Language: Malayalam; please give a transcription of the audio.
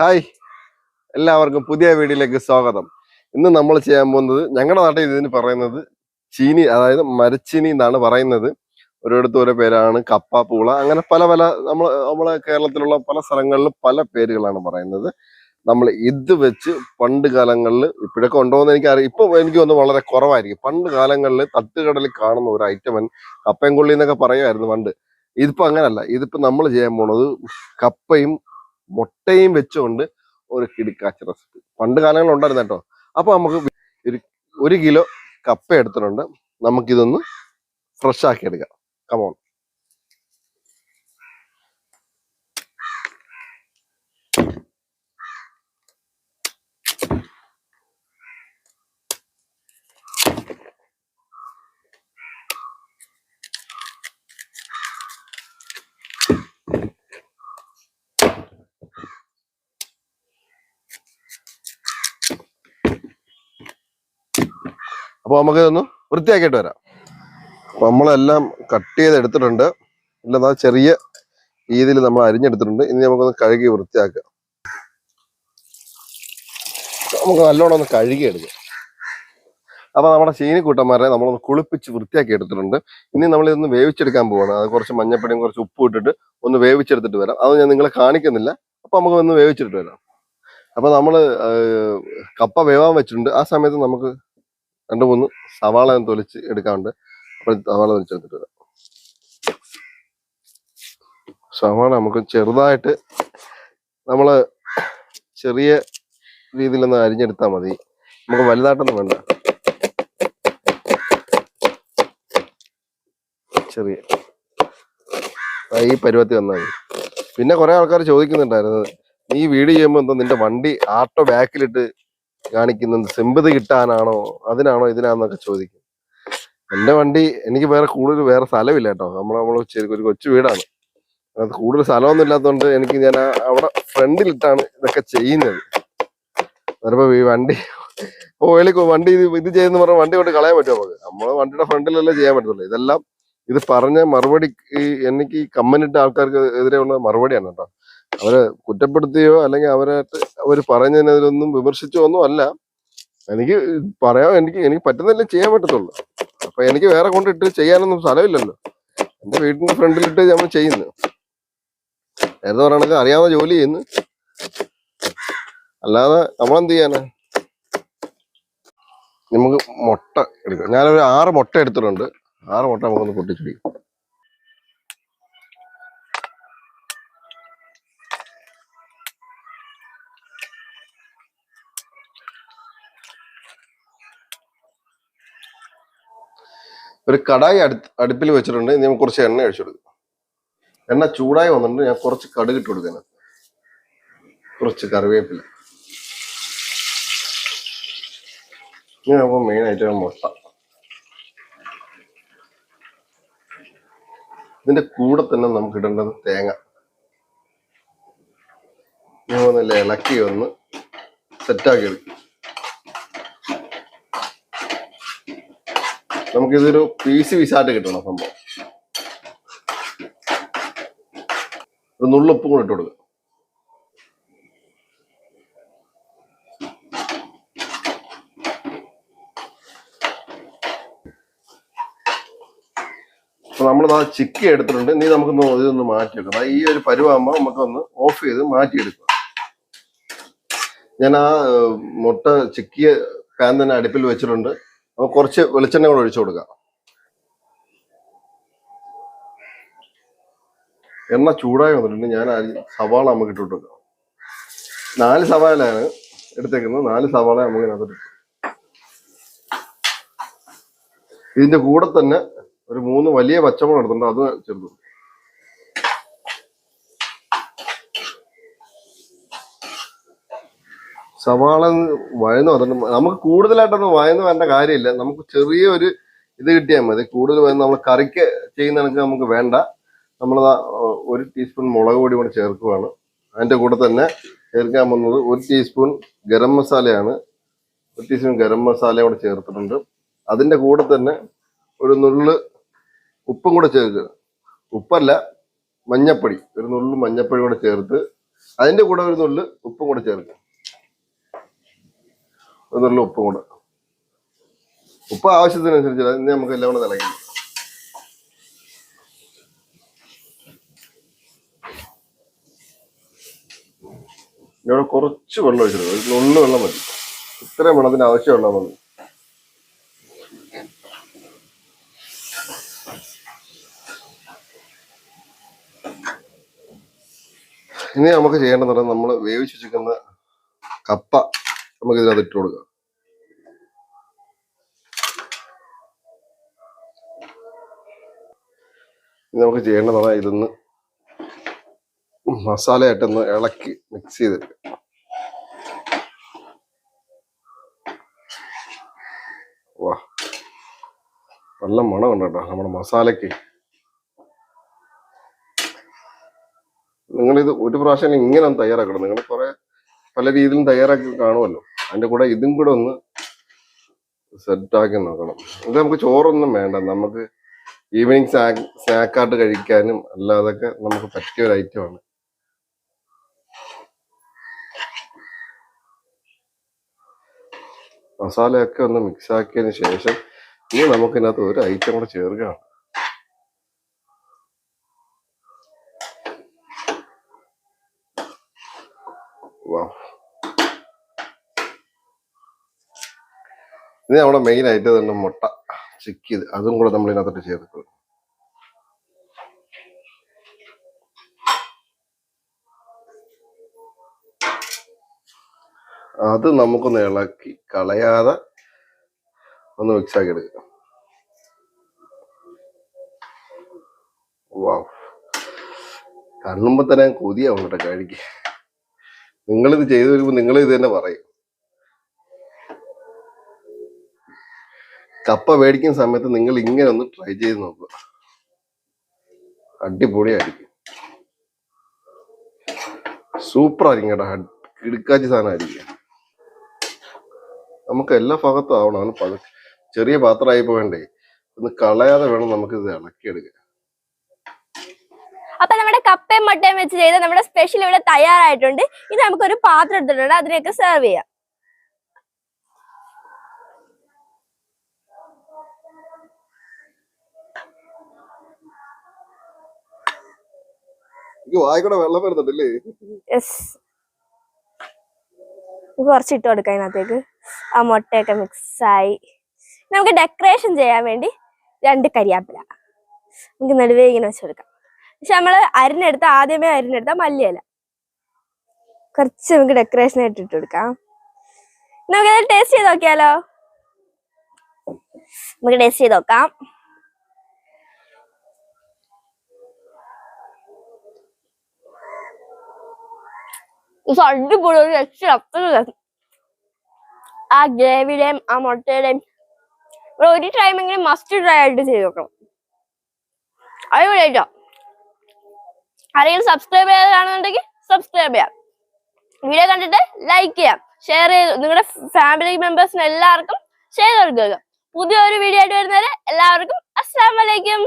ഹായ്. എല്ലാവർക്കും പുതിയ വീഡിയോയിലേക്ക് സ്വാഗതം. ഇന്ന് നമ്മൾ ചെയ്യാൻ പോകുന്നത് ഞങ്ങളുടെ നാട്ടിൽ ഇതിന് പറയുന്നത് ചീനി അതായത് മരച്ചീനി എന്നാണ് പറയുന്നത്. ഓരോരുത്തർ ഓരോ പേരാണ് കപ്പ പൂള അങ്ങനെ പല പല നമ്മൾ നമ്മളെ കേരളത്തിലുള്ള പല സ്ഥലങ്ങളിലും പല പേരുകളാണ് പറയുന്നത്. നമ്മൾ ഇത് വെച്ച് പണ്ട് കാലങ്ങളിൽ ഇപ്പോഴൊക്കെ ഉണ്ടോയെന്ന് എനിക്ക് അറിയാം ഇപ്പൊ എനിക്ക് വന്ന് വളരെ കുറവായിരിക്കും. പണ്ട് കാലങ്ങളിൽ തട്ടുകടലിൽ കാണുന്ന ഒരു ഐറ്റമൻ കപ്പയും കൊള്ളി എന്നൊക്കെ പറയുമായിരുന്നു പണ്ട്. ഇതിപ്പോ അങ്ങനല്ല. ഇതിപ്പോ നമ്മൾ ചെയ്യാൻ പോണത് കപ്പയും മുട്ടയും വെച്ചുകൊണ്ട് ഒരു കിടിക്കാച്ച റെസിപ്പി പണ്ട് കാലങ്ങളിൽ ഉണ്ടായിരുന്നു കേട്ടോ. അപ്പൊ നമുക്ക് ഒരു കിലോ കപ്പ എടുത്തിട്ടുണ്ട്. നമുക്കിതൊന്ന് ഫ്രഷ് ആക്കി എടുക്കാം. കമോൺ അപ്പൊ നമുക്ക് ഇതൊന്ന് വൃത്തിയാക്കിയിട്ട് വരാം. അപ്പൊ നമ്മളെല്ലാം കട്ട് ചെയ്ത് എടുത്തിട്ടുണ്ട് ഇല്ലെന്നാ ചെറിയ രീതിയിൽ നമ്മൾ അരിഞ്ഞെടുത്തിട്ടുണ്ട്. ഇനി നമുക്കൊന്ന് കഴുകി വൃത്തിയാക്കുക. നമുക്ക് നല്ലോണം ഒന്ന് കഴുകി എടുക്കാം അപ്പൊ നമ്മുടെ ചീനിക്കൂട്ടന്മാരെ നമ്മളൊന്ന് കുളിപ്പിച്ച് വൃത്തിയാക്കി എടുത്തിട്ടുണ്ട് ഇനി നമ്മൾ ഇതൊന്ന് വേവിച്ചെടുക്കാൻ പോവാണ്. അത് കുറച്ച് മഞ്ഞപ്പൊടിയും കുറച്ച് ഉപ്പ് ഇട്ടിട്ട് ഒന്ന് വേവിച്ചെടുത്തിട്ട് വരാം. അത് ഞാൻ നിങ്ങളെ കാണിക്കുന്നില്ല. അപ്പൊ നമുക്ക് ഒന്ന് വേവിച്ചിട്ട് വരാം. അപ്പൊ നമ്മൾ കപ്പ വേവാൻ വെച്ചിട്ടുണ്ട്. ആ സമയത്ത് നമുക്ക് രണ്ട് മൂന്ന് സവാള ഞാൻ തൊലിച്ച് എടുക്കാറുണ്ട്. അപ്പോൾ സവാള തൊലിച്ചെടുത്തിട്ട് വരാം. സവാള നമുക്ക് ചെറുതായിട്ട് നമ്മൾ ചെറിയ രീതിയിലൊന്ന് അരിഞ്ഞെടുത്താൽ മതി. നമുക്ക് വലുതായിട്ടൊന്നും വേണ്ട. ചെറിയ. ഈ പരുവത്തിൽ വന്നാൽ മതി. പിന്നെ കുറെ ആൾക്കാർ ചോദിക്കുന്നുണ്ടായിരുന്നു നീ വീഡിയോ ചെയ്യുമ്പോൾ എന്താ നിന്റെ വണ്ടി ആട്ടോ ബാക്കിലിട്ട് കാണിക്കുന്നത് സെമ്പത് കിട്ടാനാണോ അതിനാണോ ഇതിനാന്നൊക്കെ ചോദിക്കും. എന്റെ വണ്ടി എനിക്ക് വേറെ കൂടുതൽ വേറെ സ്ഥലമില്ല കേട്ടോ. നമ്മൾ നമ്മൾ ഒരു കൊച്ചു വീടാണ്. അത് കൂടുതൽ സ്ഥലമൊന്നും ഇല്ലാത്തതുകൊണ്ട് എനിക്ക് ഞാൻ അവിടെ ഫ്രണ്ടിലിട്ടാണ് ഇതൊക്കെ ചെയ്യുന്നത്. ചിലപ്പോ ഈ വണ്ടി ഓയിൽ വണ്ടി ഇത് ഇത് ചെയ്യുന്ന പറഞ്ഞാൽ വണ്ടി കൊണ്ട് കളയാൻ പറ്റുമോ നമുക്ക്? നമ്മൾ വണ്ടിയുടെ ഫ്രണ്ടിലല്ലേ ചെയ്യാൻ പറ്റത്തുള്ളൂ. ഇതെല്ലാം ഇത് പറഞ്ഞ മറുപടി എനിക്ക് ഈ കമ്മനിട്ട ആൾക്കാർക്ക് എതിരെയുള്ള മറുപടിയാണ് കേട്ടോ. അവരെ കുറ്റപ്പെടുത്തിയോ അല്ലെങ്കിൽ അവരായിട്ട് അവർ പറഞ്ഞതിനൊന്നും വിമർശിച്ചോ ഒന്നും അല്ല. എനിക്ക് പറയാൻ എനിക്ക് എനിക്ക് പറ്റുന്നില്ല ചെയ്യാൻ പറ്റത്തുള്ളൂ. അപ്പൊ എനിക്ക് വേറെ കൊണ്ടിട്ട് ചെയ്യാനൊന്നും സ്ഥലമില്ലല്ലോ. എന്റെ വീടിന്റെ ഫ്രണ്ടിലിട്ട് നമ്മൾ ചെയ്യുന്നു. നേരത്തെ പറയണക്ക് അറിയാവുന്ന ജോലി ചെയ്യുന്നു. അല്ലാതെ നമ്മളെന്ത് ചെയ്യാനാ? നമുക്ക് മുട്ട എടുക്കാം. ഞാനൊരു ആറ് മുട്ട എടുത്തിട്ടുണ്ട്. ആറ് മുട്ട നമുക്കൊന്ന് പൊട്ടിച്ചിടിക്കും. ഒരു കടായി അടു അടുപ്പിൽ വെച്ചിട്ടുണ്ട്. ഇനി നമുക്ക് കുറച്ച് എണ്ണ അഴിച്ചു കൊടുക്കും. എണ്ണ ചൂടായി വന്നിട്ടുണ്ട്. ഞാൻ കുറച്ച് കടുക് ഇട്ട് കൊടുക്കാൻ കുറച്ച് കറിവേപ്പില. നമുക്ക് മെയിൻ ആയിട്ട് മുട്ട. ഇതിന്റെ കൂടെ തന്നെ നമുക്ക് ഇടേണ്ടത് തേങ്ങ. ഞാൻ ഒന്നല്ലേ ഇളക്കി ഒന്ന് സെറ്റാക്കി എടുക്കും. നമുക്കിതൊരു പീസ് പീസായിട്ട് കിട്ടണം സംഭവം. ഒരു നുള്ളുപ്പും കൂടെ ഇട്ട് കൊടുക്കുക അപ്പൊ ചിക്കി എടുത്തിട്ടുണ്ട്. ഇനി നമുക്കൊന്ന് ഇതൊന്ന് മാറ്റി വെക്കാം. ദാ ഈ ഒരു പരുവാകുമ്പോൾ നമുക്കൊന്ന് ഓഫ് ചെയ്ത് മാറ്റിയെടുക്കുക ഞാൻ ആ മുട്ട ചിക്കിയ പാൻ തന്നെ അടുപ്പിൽ വെച്ചിട്ടുണ്ട്. അപ്പൊ കുറച്ച് വെളിച്ചെണ്ണ കൂടെ ഒഴിച്ചു കൊടുക്കാം. എണ്ണ ചൂടായി വന്നിട്ടുണ്ട്. ഞാൻ സവാള നമുക്ക് ഇട്ട് കൊടുക്കാം. നാല് സവാളയാണ് എടുത്തേക്കുന്നത്. നാല് സവാള നമുക്ക് ഇതിനകത്ത്. ഇതിന്റെ കൂടെ തന്നെ ഒരു മൂന്ന് വലിയ പച്ചമുളക് എടുത്തിട്ടുണ്ട്. അത് ചേർത്ത് സവാള വഴന്ന് വന്നിട്ട് നമുക്ക് കൂടുതലായിട്ടൊന്നും വഴന്ന് വേണ്ട കാര്യമില്ല. നമുക്ക് ചെറിയൊരു ഇത് കിട്ടിയാൽ മതി. കൂടുതൽ വഴന്ന് നമ്മൾ കറിക്ക് ചെയ്യുന്ന കണക്ക് നമുക്ക് വേണ്ട. നമ്മൾ ഒരു ടീസ്പൂൺ മുളക് പൊടി കൂടെ ചേർക്കുവാണ് അതിന്റെ കൂടെ തന്നെ ചേർക്കാൻ പോകുന്നത് ഒരു ടീസ്പൂൺ ഗരം മസാലയാണ്. ഒരു ടീസ്പൂൺ ഗരം മസാല കൂടെ ചേർത്തിട്ടുണ്ട്. അതിന്റെ കൂടെ തന്നെ ഒരു നുള്ള് ഉപ്പും കൂടെ ചേർക്കുക. ഉപ്പല്ല മഞ്ഞപ്പൊടി. ഒരു നുള്ളു മഞ്ഞപ്പൊടി കൂടെ ചേർത്ത് അതിന്റെ കൂടെ ഒരു നുള്ളു ഉപ്പും കൂടെ ചേർക്കും ഒരു നുള്ളു ഉപ്പും കൂടെ. ഉപ്പ് ആവശ്യത്തിനനുസരിച്ച് ഇനി നമുക്ക് എല്ലാം കൂടെ തിളക്കി ഇവിടെ കുറച്ച് വെള്ളം ഒഴിച്ചിടും. ഒരു നുള്ളു വെള്ളം മതി. ഇത്രയും വെള്ളത്തിന് ആവശ്യമുള്ള മതി ഇനി നമുക്ക് ചെയ്യേണ്ടതെന്ന് പറഞ്ഞാൽ നമ്മൾ വേവിച്ച് വെച്ചിരിക്കുന്ന കപ്പ നമുക്ക് ഇതിനകത്ത് ഇട്ട് കൊടുക്കാം. നമുക്ക് ചെയ്യേണ്ടതാണ് ഇതൊന്ന് മസാലയായിട്ടൊന്ന് ഇളക്കി മിക്സ് ചെയ്തെടുക്കുക വാ. നല്ല മണമുണ്ട് കേട്ടോ നമ്മുടെ മസാലയ്ക്ക്. നിങ്ങളിത് ഒരു പ്രാവശ്യം ഇങ്ങനെ തയ്യാറാക്കണം. നിങ്ങൾ കുറെ പല രീതിയിലും തയ്യാറാക്കി കാണുമല്ലോ. അതിന്റെ കൂടെ ഇതും കൂടെ ഒന്ന് സെറ്റാക്കി നോക്കണം. ഇത് നമുക്ക് ചോറൊന്നും വേണ്ട. നമുക്ക് ഈവനിങ് സ്നാക്ക് സ്നാക്കായിട്ട് കഴിക്കാനും അല്ലാതൊക്കെ നമുക്ക് പറ്റിയ ഒരു ഐറ്റമാണ് മസാലയൊക്കെ ഒന്ന് മിക്സ് ആക്കിയതിന് ശേഷം ഇനി നമുക്കിതിനകത്ത് ഒരു ഐറ്റം കൂടെ ചേർക്കാം വാ. ഇനി നമ്മുടെ മെയിൻ ആയിട്ട് തന്നെ മുട്ട ചിക്ക് ചെയ്ത് അതും കൂടെ നമ്മൾ ഇതിനകത്തോട്ട് ചേർക്കും അത് നമുക്കൊന്ന് ഇളക്കി കളയാതെ ഒന്ന് മിക്സാക്കി എടുക്കാം വാ. തന്നെ കൊതിയാവും കേട്ടോ കഴിക്കുക നിങ്ങളിത് ചെയ്തു വരുമ്പോ നിങ്ങളിത് ഇത് തന്നെ പറയും. കപ്പ മേടിക്കുന്ന സമയത്ത് നിങ്ങൾ ഇങ്ങനെ ഒന്ന് ട്രൈ ചെയ്ത് നോക്കുക അടിപൊളിയായിരിക്കും. സൂപ്പർ ആയിരിക്കും കേട്ടോ. കിടുക്കാച്ചി സാധനമായിരിക്കും. നമുക്ക് എല്ലാ ഭാഗത്തും ആവണം. ചെറിയ പാത്രമായി പോകണ്ടേ. ഒന്ന് കളയാതെ വേണം നമുക്ക് ഇത് ഇളക്കിയെടുക്കാൻ. അപ്പൊ നമ്മുടെ കപ്പയും മട്ടയും വെച്ച് ചെയ്ത നമ്മുടെ സ്പെഷ്യൽ ഇവിടെ തയ്യാറായിട്ടുണ്ട്. ഇത് നമുക്കൊരു പാത്രം എടുത്തിട്ടുണ്ട്. അതിലേക്ക് സെർവ് ചെയ്യാം. വായിക്കൂടെ വെള്ളം വരുന്നുണ്ടല്ലേ? കുറച്ച് ഇട്ട് കൊടുക്കാം അതിനകത്തേക്ക്. ആ മുട്ടയൊക്കെ മിക്സായി നമുക്ക് ഡെക്കറേഷൻ ചെയ്യാൻ വേണ്ടി രണ്ട് കരിയാപ്പില. നമുക്ക് നടുവേ ഇങ്ങനെ വെച്ച് കൊടുക്കാം. പക്ഷെ നമ്മൾ അരിഞ്ഞെടുത്ത ആദ്യമേ അരിഞ്ഞെടുത്ത മല്ലിയല. കുറച്ച് നമുക്ക് ഡെക്കറേഷൻ ആയിട്ട് ഇട്ട് കൊടുക്കാം. നമുക്ക് ടേസ്റ്റ് ചെയ്ത് നോക്കിയാലോ? നമുക്ക് ടേസ്റ്റ് ചെയ്ത് നോക്കാം. അടിപൊളി ഒരു രക്ഷ അത്ര ആ ഗ്രേവിയുടെയും ആ മുട്ടയുടെയും ഇവിടെ ഒരു ടൈമെങ്കിലും മസ്റ്റ് ട്രൈ ആയിട്ട് ചെയ്ത് നോക്കണം. അടിപൊളിയായിട്ടോ? ആരെങ്കിലും സബ്സ്ക്രൈബ് ചെയ്യാതാണെന്നുണ്ടെങ്കിൽ സബ്സ്ക്രൈബ് ചെയ്യാം. വീഡിയോ കണ്ടിട്ട് ലൈക്ക് ചെയ്യാം. ഷെയർ ചെയ്ത് നിങ്ങളുടെ ഫാമിലി മെമ്പേഴ്സിന് എല്ലാവർക്കും ഷെയർ കൊടുക്കുക. പുതിയൊരു വീഡിയോ ആയിട്ട് വരുന്നവരെ എല്ലാവർക്കും അസ്സാം വലൈക്കും